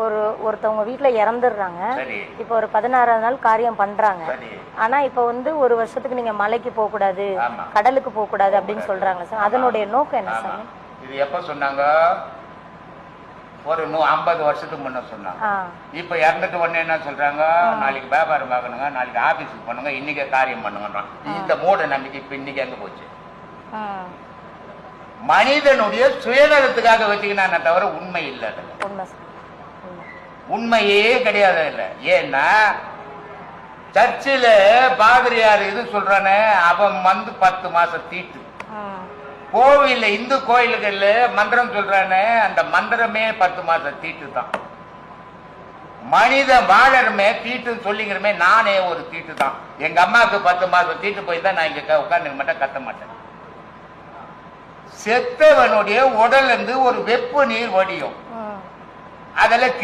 ஒரு ஒருத்தவங்க வீட்ல இறந்துடுறாங்க. இப்போ ஒரு பதினாறாவது நாள் காரியம் பண்றாங்க. ஆனா இப்போ வந்து ஒரு வருஷத்துக்கு நீங்க மலைக்கு போக கூடாது. கடலுக்கு போக கூடாது அப்படின்னு சொல்றாங்க சார். அதனுடைய நோக்கம் என்ன சார்? இது எப்ப சொன்னாங்க? ஒரு நூ ஐம்பது வருஷத்துக்கு முன்ன சொன்னாங்க. இப்ப இறந்துட்டு உடனே என்ன சொல்றாங்க? நாளைக்கு வியாபாரம் பார்க்கணுங்க நாளைக்கு ஆபீஸுக்கு பண்ணுங்க இன்னைக்கே காரியம் பண்ணுங்கன்றான். இந்த மூட நம்பிக்கை இப்ப இன்னைக்கு எங்க போச்சு? மனிதனுடைய சுயநலத்துக்காக வச்சுக்கினானே தவிர உண்மை இல்லை உண்மை உண்மையே கிடையாது இல்ல. ஏன்னா சர்ச்சில் பாதிரியார் இது சொல்றானே அவன் வந்து பத்து மாசம் தீட்டு. ம் கோவில்ல இந்து கோயில்கள்ல மந்திரம் சொல்றானே அந்த மந்திரமே பத்து மாசம் தீட்டு தான். மனித வாழறமே தீட்டுன்னு சொல்லிக்கிறமே நானே ஒரு தீட்டு தான். எங்க அம்மாவுக்கு பத்து மாசம் தீட்டு போய் தான் நான் இங்க உட்காந்து மட்டும் கத்த மாட்டேன். செத்தவனுடைய உடல்ல இருந்து ஒரு வெப்பு நீர் வடியும். ம் அதில்